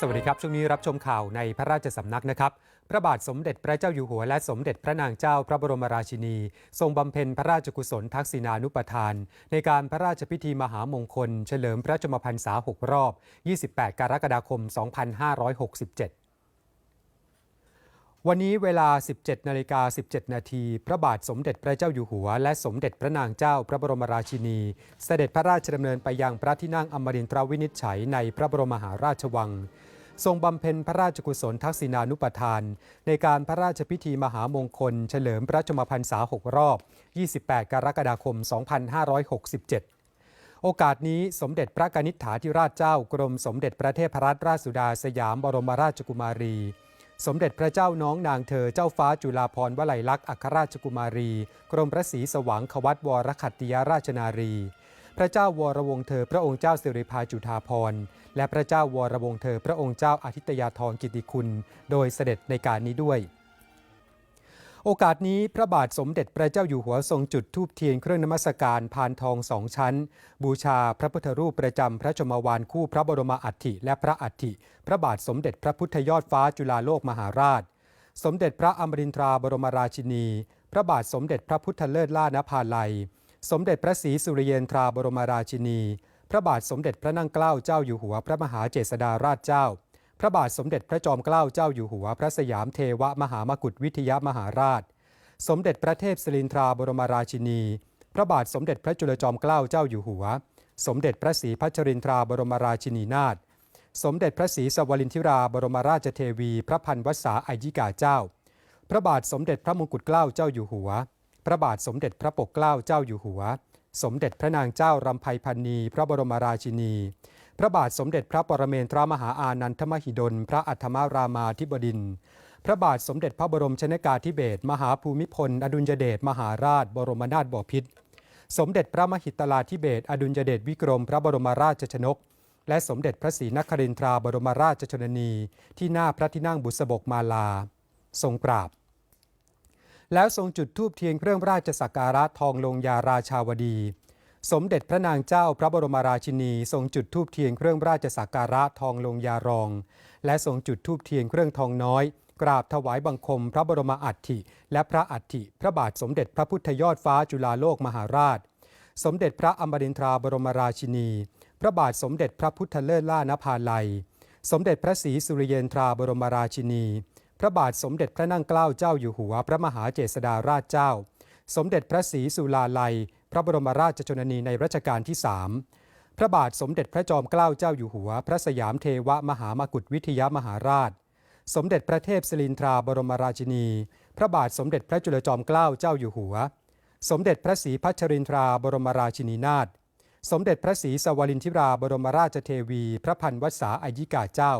สวัสดีครับ ช่วงนี้รับชมข่าวในพระราชสำนักนะครับ พระบาทสมเด็จพระเจ้าอยู่หัว และสมเด็จพระนางเจ้าพระบรมราชินี ทรงบำเพ็ญพระราชกุศลทักษิณานุปทาน ในการพระราชพิธีมหามงคล เฉลิมพระชมพรรษา 6 รอบ 28 กรกฎาคม 2567 วันนี้เวลา 17 นาฬิกา 17 นาที พระบาทสมเด็จพระเจ้าอยู่หัว และสมเด็จพระนางเจ้าพระบรมราชินี เสด็จพระราชดำเนินไปยังพระที่นั่งอมรินทรวินิจฉัยในพระบรมมหาราชวัง ทรงบำเพ็ญพระราชกุศลทักษิณานุปทาน ในการพระราชพิธีมหามงคล เฉลิมพระชมพรรษา 6 รอบ 28 กรกฎาคม 2567โอกาสนี้สมเด็จพระกนิษฐาธิราชเจ้ากรมสมเด็จพระเทพรัตนราชสุดาสยามบรมราชกุมารี สมเด็จพระเจ้าน้องนางเธอเจ้าฟ้าจุฬาภรวลัยลักษณ์อัครราชกุมารี กรมพระศรีสว่างขวัตวรขัตติยราชนารี พระเจ้าวรวงเธอพระองค์เจ้าสิริพาจุฑาภรณ์ และพระเจ้าวรวงเธอพระองค์เจ้าอาทิตยาธรกิติคุณ โดยเสด็จในการนี้ด้วย โอกาสนี้พระบาทสมเด็จพระเจ้าอยู่หัวทรงจุดธูปเทียนเครื่องนมัสการพานทองสองชั้น บูชาพระพุทธรูปประจำพระชมวานคู่พระบรมอัฐิและพระอัฐิพระบาทสมเด็จพระพุทธยอดฟ้าจุฬาโลกมหาราช สมเด็จพระอมรินทราบรมราชินี พระบาทสมเด็จพระพุทธเลิศล่านภาลัย สมเด็จพระศรีสุริยนทราบรมราชินี พระบาทสมเด็จพระนั่งเกล้าเจ้าอยู่หัวพระมหาเจษฎาราชเจ้า พระบาทสมเด็จพระจอมเกล้าเจ้าอยู่หัว พระสยามเทวมหามกุฏวิทยามหาราช สมเด็จพระเทพสิรินทราบรมราชินี พระบาทสมเด็จพระจุลจอมเกล้าเจ้าอยู่หัว สมเด็จพระศรีพัชรินทราบรมราชินีนาถ สมเด็จพระศรีสวรินทิราบรมราชเทวี พระพันวษาอายิกาเจ้า พระบาทสมเด็จพระมงกุฎเกล้าเจ้าอยู่หัว พระบาทสมเด็จพระปกเกล้าเจ้าอยู่หัว สมเด็จพระนางเจ้ารำไพพันนี พระบรมราชินี พระบาทสมเด็จพระปรเมนทรมหาอานันทมหิดล พระอัฏฐมารามาธิบดิน พระบาทสมเด็จพระบรมชนกาธิเบศรมหาภูมิพล อดุลยเดชมหาราช บรมนาถบพิตรสมเด็จพระมหิตลาธิเบศรอดุลยเดชวิกรม พระบรมราชชนก และสมเด็จพระศรีนครินทราบรมราชชนนี ที่หน้าพระที่นั่งบุษบกมาลา ทรงกราบ แล้วทรงจุดธูปเทียนเครื่องราชสักการะทองลงยาราชาวดี สมเด็จพระนางเจ้าพระบรมราชินี ทรงจุดธูปเทียนเครื่องราชสักการะทองลงยารอง และทรงจุดธูปเทียนเครื่องทองน้อย กราบถวายบังคม พระบรมอัฐิ และพระอัฐิ พระบาทสมเด็จพระพุทธยอดฟ้าจุฬาโลกมหาราช สมเด็จพระอมรินทราบรมราชินี พระบาทสมเด็จพระพุทธเลิศล่านภาลัย สมเด็จพระศรีสุริเยนทราบรมราชินี พระบาทสมเด็จพระนั่งเกล้าเจ้าอยู่หัว พระมหาเจษฎาราชเจ้า สมเด็จพระศรีสุลาลัย พระบรมราชชนนีในรัชกาลที่สามพระบาทสมเด็จพระจอมเกล้าเจ้าอยู่หัว พระสยามเทวมหามกุฏวิทยามหาราช สมเด็จพระเทพสิรินทราบรมราชินี พระบาทสมเด็จพระจุลจอมเกล้าเจ้าอยู่หัว สมเด็จพระศรีพัชรินทราบรมราชินีนาถสมเด็จพระศรีสวรินทิราบรมราชเทวี พระพันวษาอายิกาเจ้า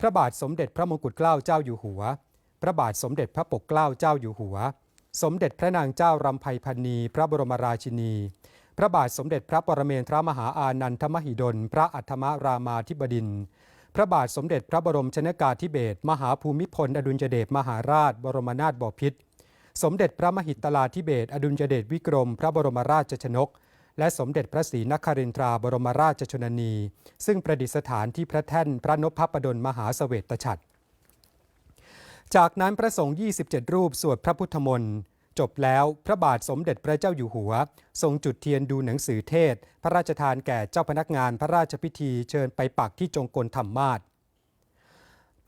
พระบาทสมเด็จพระมงกุฎเกล้าเจ้าอยู่หัว พระบาทสมเด็จพระปกเกล้าเจ้าอยู่หัว สมเด็จพระนางเจ้ารำไพพันนีพระบรมราชินี พระบาทสมเด็จพระปรเมนทรมหาอานันทมหิดล พระอัฏฐมรามาธิบดินทร์พระบาทสมเด็จพระบรมชนกาธิเบศรมหาภูมิพล อดุลยเดชมหาราช บรมนาถบพิตรสมเด็จพระมหิตลาธิเบศรอดุลยเดชวิกรม พระบรมราชชนก และสมเด็จพระศรีนครินทราบรมราชชนนี ซึ่งประดิษฐานที่พระแท่นพระนพพดลมหาเสวตฉัตรจากนั้นพระสงฆ์ 27 รูปสวดพระพุทธมนต์ จบแล้วพระบาทสมเด็จพระเจ้าอยู่หัว ทรงจุดเทียนดูหนังสือเทศ พระราชทานแก่เจ้าพนักงานพระราชพิธีเชิญไปปักที่จงกลธรรมาศ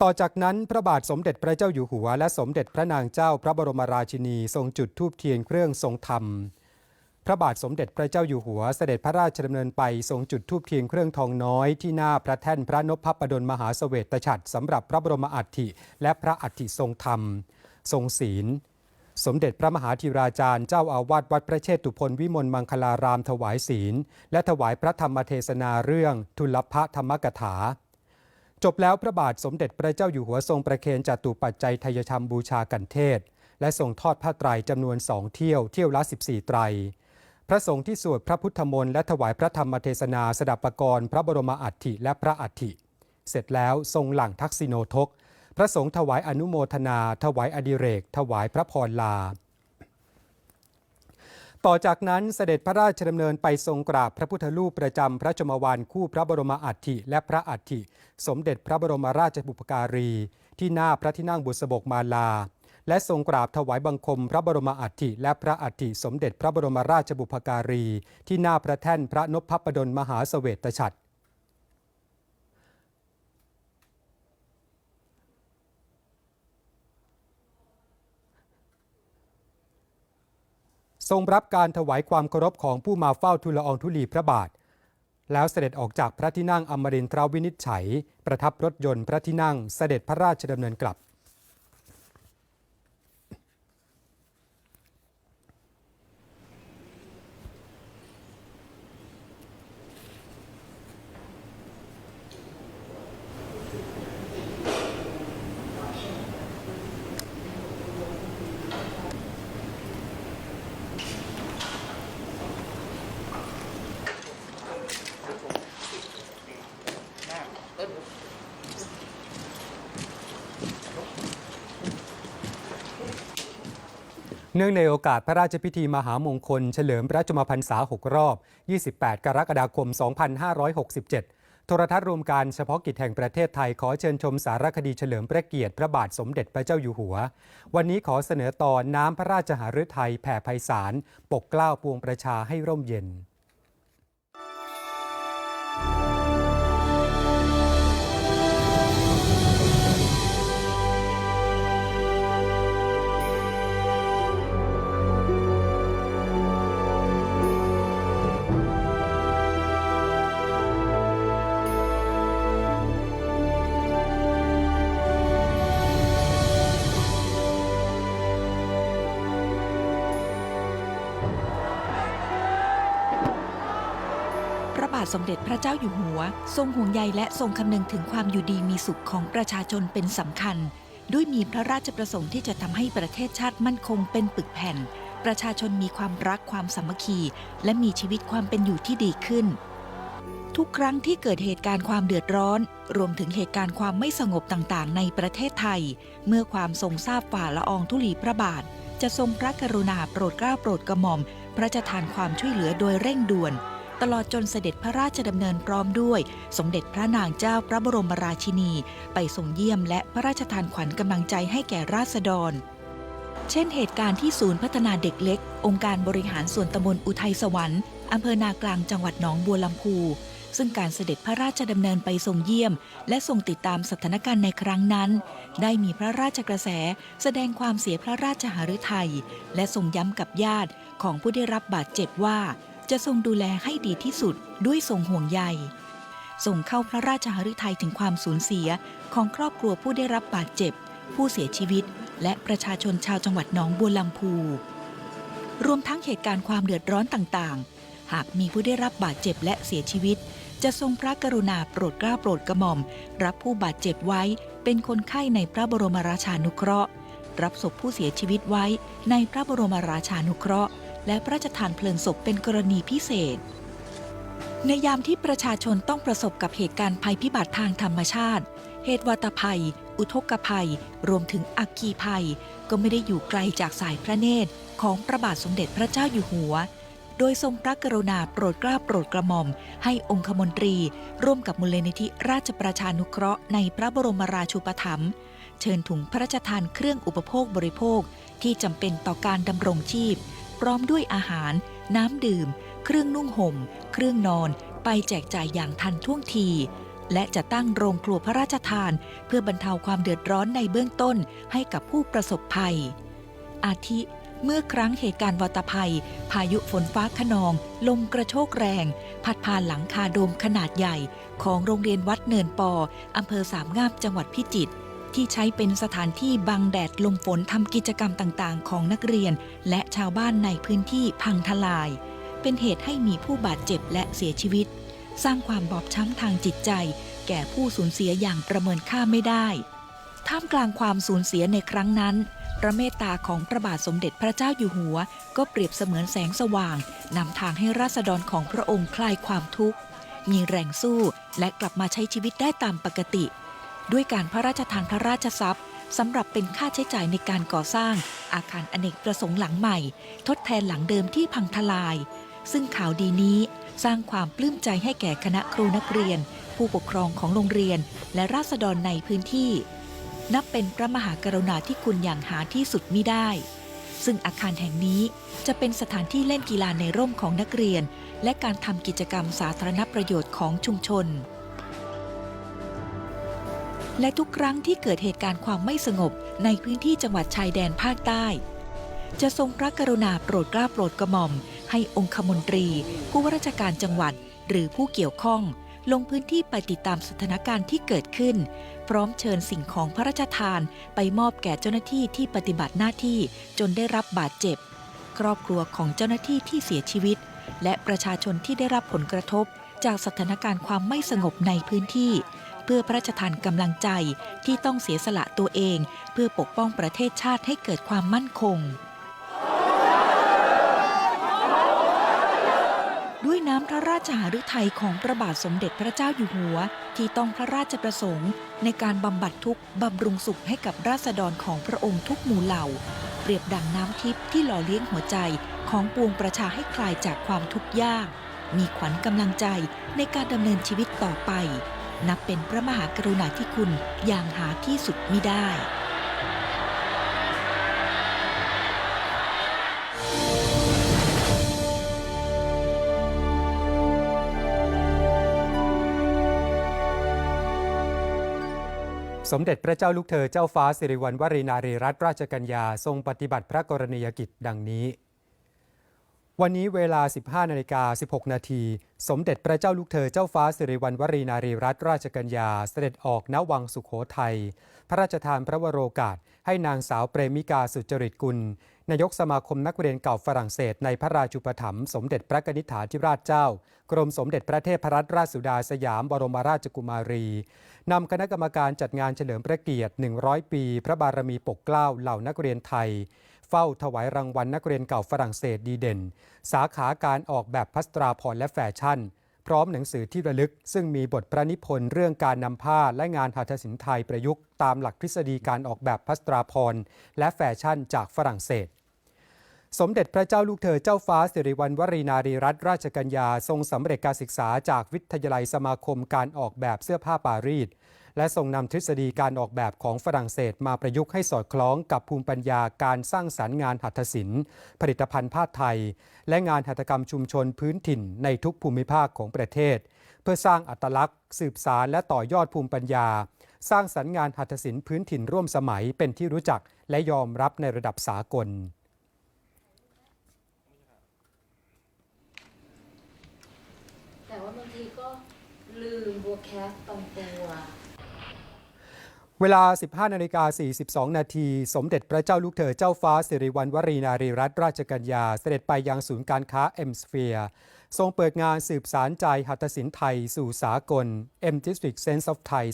ต่อจากนั้นพระบาทสมเด็จพระเจ้าอยู่หัว และสมเด็จพระนางเจ้าพระบรมราชินี ทรงจุดธูปเทียนเครื่องทรงธรรม พระบาทสมเด็จพระเจ้าอยู่หัว เสด็จพระราชดำเนินไปทรงจุดธูปเทียนเครื่องทองน้อยที่หน้าพระแท่นพระนพพดลมหาเสวตฉัตรสำหรับพระบรมอัฐิและพระอัฐิทรงธรรม ทรงศีล สมเด็จพระมหาธีราจารย์เจ้าอาวาสวัดพระเชตุพนวิมลมังคลารามถวายศีล และถวายพระธรรมเทศนาเรื่องทุลพะธรรมกถา จบแล้วพระบาทสมเด็จพระเจ้าอยู่หัวทรงประเคนจตุปัจจัยทยธรรมบูชากันเทศ และทรงทอดผ้าไตรจำนวนสองเที่ยวเที่ยวละ 14 ไตร พระสงฆ์ที่สวดพระพุทธมนต์และถวายพระธรรมเทศนาสดับปรกรณ์พระบรมอัฐิและพระอัฐิเสร็จแล้วทรงหลั่งทักษิโนทก พระสงฆ์ถวายอนุโมทนา ถวายอดิเรก ถวายพระพรลา ต่อจากนั้นเสด็จพระราชดำเนินไปทรงกราบพระพุทธรูปประจำพระชมวานคู่พระบรมอัฐิและพระอัฐิ สมเด็จพระบรมราชบุพการี ที่หน้าพระที่นั่งบุษบกมาลา และทรงกราบถวายบังคมพระบรมอัฐิและพระอัฐิสมเด็จพระบรมราชบุพการี ที่หน้าพระแท่นพระนพพดลมหาเสวตฉัตร ทรงรับการถวายความเคารพของผู้มาเฝ้าทูลละอองธุลีพระบาท แล้วเสด็จออกจากพระที่นั่งอมรินทรวินิจฉัย ประทับรถยนต์พระที่นั่งเสด็จพระราชดำเนินกลับ เนื่องในโอกาสพระราชพิธีมหามงคล เฉลิมพระชมพรรษา 6 รอบ 28 กรกฎาคม 2567 โทรทัศน์รวมการเฉพาะกิจแห่งประเทศไทยขอเชิญชมสารคดีเฉลิมพระเกียรติพระบาทสมเด็จพระเจ้าอยู่หัว วันนี้ขอเสนอตอนน้ำพระราชหฤทัยแผ่ไพศาลปกเกล้าปวงประชาให้ร่มเย็น สมเด็จพระเจ้าอยู่หัว ทรงห่วงใยและทรงคำนึงถึงความอยู่ดีมีสุขของประชาชนเป็นสำคัญ ด้วยมีพระราชประสงค์ที่จะทำให้ประเทศชาติมั่นคงเป็นปึกแผ่น ประชาชนมีความรักความสามัคคี และมีชีวิตความเป็นอยู่ที่ดีขึ้น ทุกครั้งที่เกิดเหตุการณ์ความเดือดร้อน รวมถึงเหตุการณ์ความไม่สงบต่างๆ ในประเทศไทย เมื่อความทรงทราบฝ่าละอองธุลีพระบาท จะทรงพระกรุณาโปรดเกล้าโปรดกระหม่อม พระราชทานความช่วยเหลือโดยเร่งด่วน ตลอดจนเสด็จพระราชดำเนินพร้อมด้วย สมเด็จพระนางเจ้าพระบรมราชินี ไปทรงเยี่ยมและพระราชทานขวัญกำลังใจให้แก่ราษฎร เช่นเหตุการณ์ที่ศูนย์พัฒนาเด็กเล็ก องค์การบริหารส่วนตำบลอุทัยสวรรค์อำเภอนากลางจังหวัดหนองบัวลำพู ซึ่งการเสด็จพระราชดำเนินไปทรงเยี่ยม และทรงติดตามสถานการณ์ในครั้งนั้น ได้มีพระราชกระแส แสดงความเสียพระราชหฤทัยและทรงย้ำกับญาติของผู้ได้รับบาดเจ็บว่า จะทรงดูแลให้ดีที่สุดด้วยทรงห่วงใยทรงเข้าพระราชหฤทัยถึงความสูญเสียของครอบครัวผู้ได้รับบาดเจ็บ ผู้เสียชีวิต และประชาชนชาวจังหวัดหนองบัวลำพู รวมทั้งเหตุการณ์ความเดือดร้อนต่างๆ หากมีผู้ได้รับบาดเจ็บและเสียชีวิต จะทรงพระกรุณาโปรดเกล้าโปรดกระหม่อม รับผู้บาดเจ็บไว้เป็นคนไข้ในพระบรมราชานุเคราะห์ รับศพผู้เสียชีวิตไว้ในพระบรมราชานุเคราะห์ และพระราชทานเพลิงศพเป็นกรณีพิเศษ ในยามที่ประชาชนต้องประสบกับเหตุการณ์ภัยพิบัติทางธรรมชาติ เหตุวัตภัย อุทกภัย รวมถึงอัคคีภัย ก็ไม่ได้อยู่ไกลจากสายพระเนตรของพระบาทสมเด็จพระเจ้าอยู่หัว โดยทรงพระกรุณาโปรดเกล้าโปรดกระหม่อม ให้องคมนตรี ร่วมกับมูลนิธิราชประชานุเคราะห์ในพระบรมราชูปถัมภ์เชิญถุงพระราชทานเครื่องอุปโภคบริโภคที่จำเป็นต่อการดำรงชีพ ร้อมด้วยอาหาร น้ำดื่ม เครื่องนุ่งห่ม เครื่องนอน ไปแจกจ่ายอย่างทันท่วงที และจะตั้งโรงครัวพระราชทาน เพื่อบรรเทาความเดือดร้อนในเบื้องต้นให้กับผู้ประสบภัย อาทิ เมื่อครั้งเหตุการณ์วัตภัย พายุฝนฟ้าขนอง ลมกระโชกแรง พัดพานหลังคาโดมขนาดใหญ่ ของโรงเรียนวัดเนินปออำเภอสามงามจังหวัดพิจิตร ที่ใช้เป็นสถานที่บังแดดลมฝนทำกิจกรรมต่างๆ ของนักเรียน และชาวบ้านในพื้นที่พังทลาย เป็นเหตุให้มีผู้บาดเจ็บและเสียชีวิต สร้างความบอบช้ำทางจิตใจ แก่ผู้สูญเสียอย่างประเมินค่าไม่ได้ ท่ามกลางความสูญเสียในครั้งนั้น พระเมตตาของพระบาทสมเด็จพระเจ้าอยู่หัว ก็เปรียบเสมือนแสงสว่างนำทางให้ราษฎรของพระองค์คลายความทุกข์ มีแรงสู้และกลับมาใช้ชีวิตได้ตามปกติ ด้วยการพระราชทานพระราชทรัพย์สำหรับเป็นค่าใช้จ่ายในการก่อสร้าง อาคารอเนกประสงค์หลังใหม่ ทดแทนหลังเดิมที่พังทลาย ซึ่งข่าวดีนี้สร้างความปลื้มใจให้แก่คณะครูนักเรียน ผู้ปกครองของโรงเรียน และราษฎรในพื้นที่ นับเป็นพระมหากรุณาธิคุณอย่างหาที่สุดมิได้ ซึ่งอาคารแห่งนี้จะเป็นสถานที่เล่นกีฬาในร่มของนักเรียน และการทำกิจกรรมสาธารณประโยชน์ของชุมชน และทุกครั้งที่เกิดเหตุการณ์ความไม่สงบในพื้นที่จังหวัดชายแดนภาคใต้ จะทรงพระกรุณาโปรดเกล้าโปรดกระหม่อม ให้องคมนตรี ผู้ว่าราชการจังหวัด หรือผู้เกี่ยวข้อง ลงพื้นที่ไปติดตามสถานการณ์ที่เกิดขึ้น พร้อมเชิญสิ่งของพระราชทานไปมอบแก่เจ้าหน้าที่ที่ปฏิบัติหน้าที่จนได้รับบาดเจ็บ ครอบครัวของเจ้าหน้าที่ที่เสียชีวิต และประชาชนที่ได้รับผลกระทบจากสถานการณ์ความไม่สงบในพื้นที่ เพื่อพระราชทานกำลังใจที่ต้องเสียสละตัวเอง เพื่อปกป้องประเทศชาติให้เกิดความมั่นคง ด้วยน้ำพระราชหฤทัยของพระบาทสมเด็จพระเจ้าอยู่หัว ที่ต้องพระราชประสงค์ ในการบำบัดทุกข์บำรุงสุขให้กับราษฎรของพระองค์ทุกหมู่เหล่า เปรียบดังน้ำทิพย์ที่หล่อเลี้ยงหัวใจของปวงประชาให้คลายจากความทุกข์ยาก มีขวัญกำลังใจในการดำเนินชีวิตต่อไป นับเป็นพระมหากรุณาธิคุณอย่างหาที่สุดมิได้สมเด็จพระเจ้าลูกเธอเจ้าฟ้าสิริวัณวรีนารีรัตนราชกัญญาทรงปฏิบัติพระกรณียกิจดังนี้ วันนี้เวลา 15นาฬิกา16 นาที สมเด็จพระเจ้าลูกเธอเจ้าฟ้าสิริวัณวรีนารีรัตนราชกัญญาเสด็จออกณวังสุขโขทัย พระราชทานพระวโรกาส ให้นางสาวเปรมิกาสุจริตกุล นายกสมาคมนักเรียนเก่าฝรั่งเศส ในพระราชูปถัมภ์สมเด็จพระกนิษฐาธิราชเจ้า กรมสมเด็จพระเทพรัตนราชสุดาสยามบรมราชกุมารีนำคณะกรรมการจัดงานเฉลิมพระเกียรติ 100 ปี พระบารมีปกเกล้าเหล่านักเรียนไทย เฝ้าถวายรางวัลนักเรียนเก่าฝรั่งเศสดีเด่น สาขาการออกแบบพัสตราพรและแฟชั่น พร้อมหนังสือที่ระลึก ซึ่งมีบทพระนิพนธ์เรื่องการนำผ้าและงานหัตถศิลป์ไทยประยุกต์ตามหลักทฤษฎีการออกแบบพัสตราพรและแฟชั่นจากฝรั่งเศสสมเด็จพระเจ้าลูกเธอเจ้าฟ้าสิริวัณวรีนารีรัตนราชกัญญาทรงสำเร็จการศึกษาจากวิทยาลัยสมาคมการออกแบบเสื้อผ้าปารีส และทรงนำทฤษฎีการออกแบบของฝรั่งเศสมาประยุกต์ให้สอดคล้องกับภูมิปัญญาการสร้างสรรค์งานหัตถศิลป์ ผลิตภัณฑ์ผ้าไทย และงานหัตถกรรมชุมชนพื้นถิ่นในทุกภูมิภาคของประเทศ เพื่อสร้างอัตลักษณ์ สืบสารและต่อยอดภูมิปัญญา สร้างสรรค์งานหัตถศิลป์พื้นถิ่นร่วมสมัยเป็นที่รู้จักและยอมรับในระดับสากลแต่ว่าบางทีก็ลืมบัวแคสบางตัว เวลา 15 นาฬิกา 42 นาที สมเด็จพระเจ้าลูกเธอเจ้าฟ้าสิริวัณวรีนารีรัตนราชกัญญา เสด็จไปยังศูนย์การค้าเอ็มสเฟียทรงเปิดงานสืบสารใจหัตถศิลป์ไทยสู่สากล M District Sense of Thai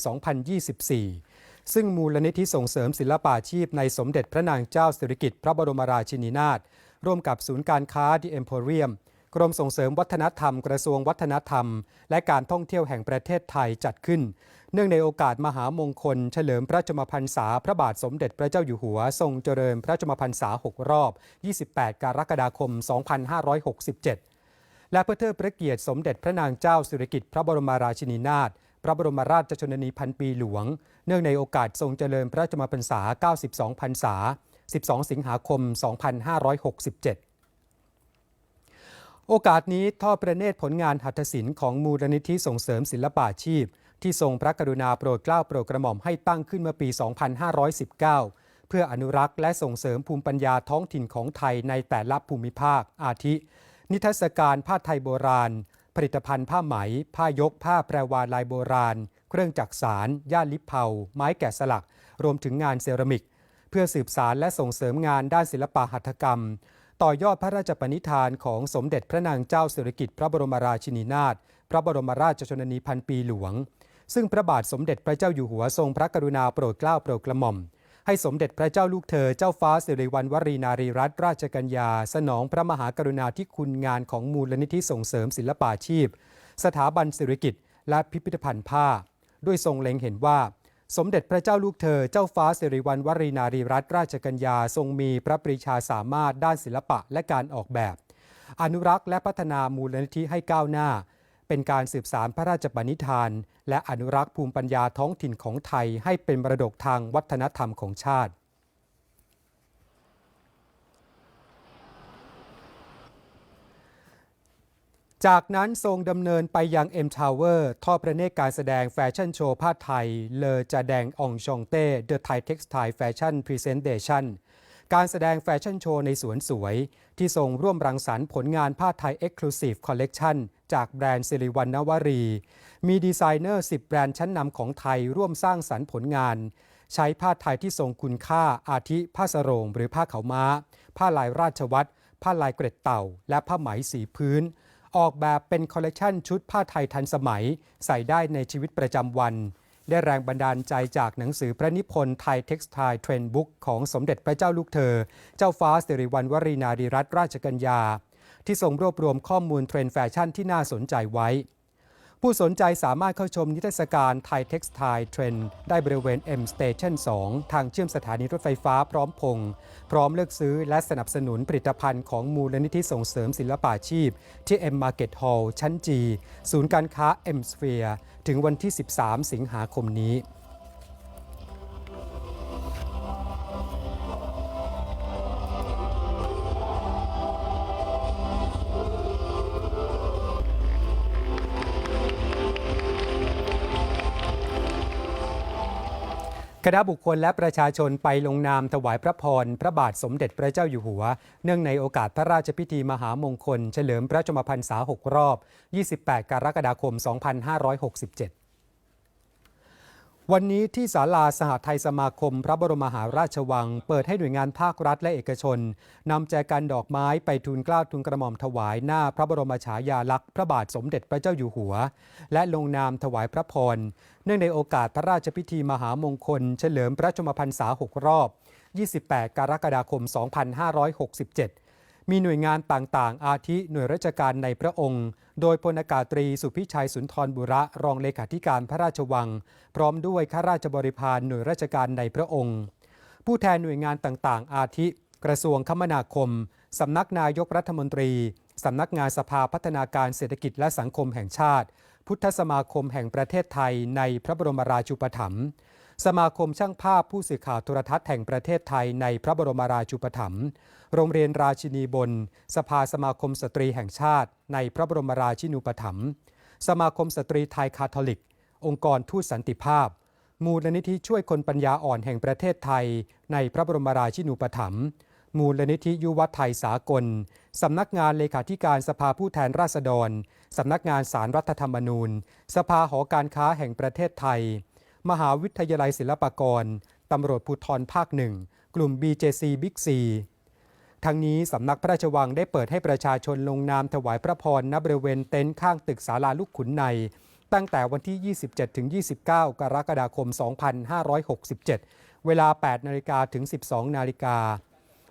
2024 ซึ่งมูลนิธิส่งเสริมศิลปาชีพในสมเด็จพระนางเจ้าสิริกิติ์พระบรมราชินีนาถร่วมกับศูนย์การค้า The Emporium กรมส่งเสริมวัฒนธรรมกระทรวงวัฒนธรรม และการท่องเที่ยวแห่งประเทศไทยจัดขึ้น เนื่องในโอกาสมหามงคล เฉลิมพระชมพรรษาพระบาทสมเด็จพระเจ้าอยู่หัว ทรงเจริญพระชมพรรษา 6 รอบ 28 กรกฎาคม 2567 และเพื่อเทิดพระเกียรติสมเด็จพระนางเจ้าสิริกิติ์พระบรมราชินีนาถพระบรมราชชนนีพันปีหลวง เนื่องในโอกาสทรงเจริญพระชมพรรษา 92 พรรษา 12 สิงหาคม 2567 โอกาสนี้ทอดประเนตรผลงานหัตถศิลป์ของมูลนิธิส่งเสริมศิลปาชีพ ที่ทรงพระกรุณาโปรดเกล้าโปรดกระหม่อมให้ตั้งขึ้นเมื่อปี 2519 เพื่ออนุรักษ์และส่งเสริมภูมิปัญญาท้องถิ่นของไทยในแต่ละภูมิภาค อาทิ นิทรรศการผ้าไทยโบราณ ผลิตภัณฑ์ผ้าไหม ผ้ายก ผ้าแปรวาลายโบราณ เครื่องจักสารย่าลิปเผาไม้แกะสลัก รวมถึงงานเซรามิก เพื่อสืบสารและส่งเสริมงานด้านศิลปะหัตถกรรม ต่อยอดพระราชปณิธานของสมเด็จพระนางเจ้าสิริกิติ์พระบรมราชินีนาถพระบรมราชชนนีพันปีหลวง ซึ่งพระบาทสมเด็จพระเจ้าอยู่หัวทรงพระกรุณาโปรดเกล้าโปรดกระหม่อม ให้สมเด็จพระเจ้าลูกเธอเจ้าฟ้าสิริวัณวรีนารีรัตนราชกัญญา สนองพระมหากรุณาธิคุณงานของมูลนิธิส่งเสริมศิลปาชีพ สถาบันสิริกิติ์และพิพิธภัณฑ์ผ้า ด้วยทรงเล็งเห็นว่า สมเด็จพระเจ้าลูกเธอ เจ้าฟ้าสิริวัณวรีนารีรัตนราชกัญญาทรงมีพระปรีชาสามารถด้านศิลปะและการออกแบบ อนุรักษ์และพัฒนามูลนิธิให้ก้าวหน้า เป็นการสืบสารพระราชบัณิธาน และอนุรักษ์ภูมิปัญญาท้องถิ่นของไทยให้เป็นมรดกทางวัฒนธรรมของชาติ จากนั้นทรงดำเนินไปยัง M Tower ทอดพระเนตรการแสดงแฟชั่นโชว์ผ้าไทย เลอจาแดงอองชองเต้ The Thai Textile Fashion Presentation การแสดงแฟชั่นโชว์ในสวนสวย ที่ทรงร่วมรังสรรค์ผลงานผ้าไทย Exclusive Collection จากแบรนด์สิริวัณณวรี มีดีไซเนอร์ 10 แบรนด์ชั้นนำของไทยร่วมสร้างสรรค์ผลงาน ใช้ผ้าไทยที่ทรงคุณค่าอาทิผ้าสโรงหรือผ้าขาวม้า ผ้าลายราชวัตรผ้าลายเกร็ดเต่า และผ้าไหมสีพื้น ออกแบบเป็นคอลเลกชันชุดผ้าไทยทันสมัย ใส่ได้ในชีวิตประจำวัน ได้แรงบันดาลใจจากหนังสือพระนิพนธ์ไทยเท็กซ์ไทเทรนบุ๊กของสมเด็จพระเจ้าลูกเธอ เจ้าฟ้าสิริวัณวรีนารีรัตนราชกัญญา ที่ทรงรวบรวมข้อมูลเทรนด์แฟชั่นที่น่าสนใจไว้ ผู้สนใจสามารถเข้าชมนิทรรศการไทยเท็กซ์ไทยเทรนด์ได้บริเวณ M Station 2 ทางเชื่อมสถานีรถไฟฟ้าพร้อมพงษ์พร้อมเลือกซื้อและสนับสนุนผลิตภัณฑ์ของมูลนิธิส่งเสริมศิลปาชีพ ที่ M Market Hall ชั้น G ศูนย์การค้า M Sphere ถึงวันที่ 13 สิงหาคมนี้ ณะบุคคลและประชาชนไปลงนามถวายพระพร พระบาทสมเด็จพระเจ้าอยู่หัว เนื่องในโอกาสพระราชพิธีมหามงคล เฉลิมพระชนมพรรษา 6 รอบ 28 กรกฎาคม 2567 วันนี้ที่ศาลาสหไทยสมาคม พระบรมมหาราชวัง เปิดให้หน่วยงานภาครัฐและเอกชนนำแจกันดอกไม้ไปทูลเกล้าทูลกระหม่อมถวายหน้าพระบรมฉายาลักษณ์พระบาทสมเด็จพระเจ้าอยู่หัว และลงนามถวายพระพร เนื่องในโอกาสพระราชพิธีมหามงคล เฉลิมพระชนมพรรษา 6 รอบ 28 กรกฎาคม 2567 มีหน่วยงานต่างๆ อาทิหน่วยราชการในพระองค์ โดยพลอากาศตรีสุพิชัยสุนทรบุระรองเลขาธิการพระราชวัง พร้อมด้วยข้าราชบริพารหน่วยราชการในพระองค์ ผู้แทนหน่วยงานต่างๆ อาทิ กระทรวงคมนาคม สำนักนายกรัฐมนตรี สำนักงานสภาพัฒนาการเศรษฐกิจและสังคมแห่งชาติ พุทธสมาคมแห่งประเทศไทยในพระบรมราชูปถัมภ์ สมาคมช่างภาพผู้สื่อข่าวโทรทัศน์แห่งประเทศไทยในพระบรมราชูปถัมภ์ โรงเรียนราชินีบน สภาสมาคมสตรีแห่งชาติ ในพระบรมราชินูปถัมภ์ สมาคมสตรีไทยคาทอลิก องค์กรทูตสันติภาพ มูลนิธิช่วยคนปัญญาอ่อนแห่งประเทศไทย ในพระบรมราชินูปถัมภ์ มูลนิธิยุวไทยสากล สำนักงานเลขาธิการสภาผู้แทนราษฎร สำนักงานสารรัฐธรรมนูญ สภาหอการค้าแห่งประเทศไทย มหาวิทยาลัยศิลปากรตำรวจภูธรภาคหนึ่งกลุ่ม BJC Big C ทั้งนี้สำนักพระราชวังได้เปิดให้ประชาชนลงนามถวายพระพรณบริเวณเต็นท์ข้างตึกศาลาลูกขุนใน ตั้งแต่วันที่ 27ถึง29 กรกฎาคม 2567 เวลา 8นาฬิกาถึง 12นาฬิกา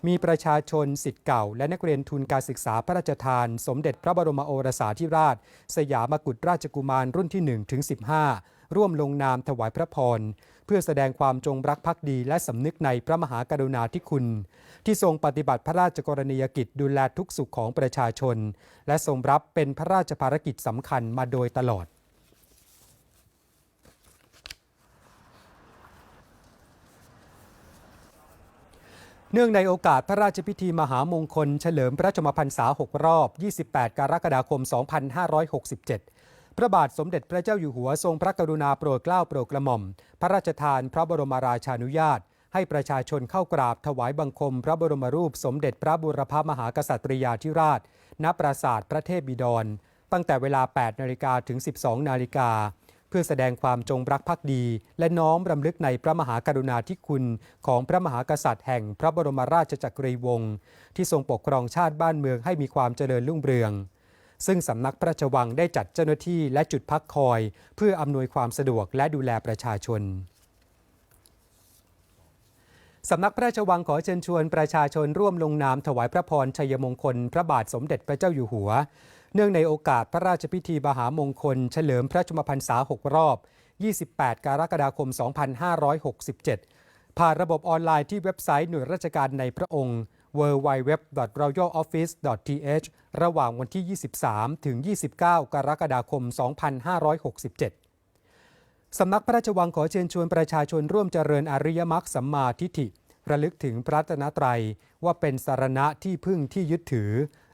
มีประชาชนสิทธิ์เก่า และนักเรียนทุนการศึกษาพระราชทาน สมเด็จพระบรมโอรสาธิราช สยามกุฎราชกุมารรุ่นที่ 1 ถึง 15 ร่วมลงนามถวายพระพร เพื่อแสดงความจงรักภักดีและสำนึกในพระมหากรุณาธิคุณ ที่ทรงปฏิบัติพระราชกรณียกิจดูแลทุกสุขของประชาชน และทรงรับเป็นพระราชภารกิจสำคัญมาโดยตลอดเนื่องในโอกาสพระราชพิธีมหามงคล เฉลิมพระชมพรรษา 6 รอบ 28 กรกฎาคม 2567 พระบาทสมเด็จพระเจ้าอยู่หัวทรงพระกรุณาโปรดเกล้าโปรดกระหม่อม พระราชทานพระบรมราชานุญาต ให้ประชาชนเข้ากราบถวายบังคม พระบรมรูปสมเด็จพระบุรพมหากษัตริยาธิราช ณ ปราสาทพระเทพบิดร ตั้งแต่เวลา 8 นาฬิกาถึง 12 นาฬิกา เพื่อแสดงความจงรักภักดี และน้อมรำลึกในพระมหากรุณาธิคุณของพระมหากษัตริย์แห่งพระบรมราชจักรีวงศ์ที่ทรงปกครองชาติบ้านเมืองให้มีความเจริญรุ่งเรือง ซึ่งสำนักพระราชวังได้จัดเจ้าหน้าที่และจุดพักคอย เพื่ออำนวยความสะดวกและดูแลประชาชนสำนักพระราชวังขอเชิญชวนประชาชนร่วมลงนามถวายพระพรชัยมงคล พระบาทสมเด็จพระเจ้าอยู่หัว เนื่องในโอกาสพระราชพิธีมหามงคล เฉลิมพระชมพรรษา 6 รอบ 28 กรกฎาคม 2567 ผ่านระบบออนไลน์ที่เว็บไซต์หน่วยราชการในพระองค์ www.royaloffice.th ระหว่างวันที่ 23 ถึง 29 กรกฎาคม 2567 สำนักพระราชวังขอเชิญชวนประชาชนร่วมเจริญอริยมรรคสัมมาทิฏฐิระลึกถึงพระตนตรัยว่าเป็นสารณะที่พึ่งที่ยึดถือ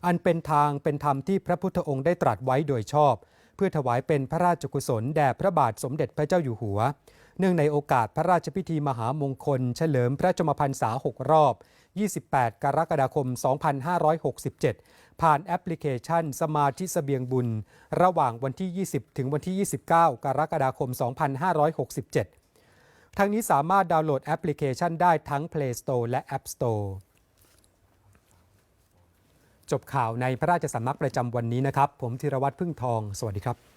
อันเป็นทางเป็นธรรมที่พระพุทธองค์ได้ตรัสไว้โดยชอบ เพื่อถวายเป็นพระราชกุศลแด่พระบาทสมเด็จพระเจ้าอยู่หัว เนื่องในโอกาสพระราชพิธีมหามงคล เฉลิมพระชมพรรษา 6 รอบ 28 กรกฎาคม 2567 ผ่านแอปพลิเคชัน สมาธิเสบียงบุญ ระหว่างวันที่ 20 ถึงวันที่ 29 กรกฎาคม 2567 ทั้งนี้สามารถดาวน์โหลดแอปพลิเคชันได้ทั้ง Play Store และ App Store จบข่าวในพระราชสำนักประจำวันนี้นะครับ ผมธีรวัตรพึ่งทอง สวัสดีครับ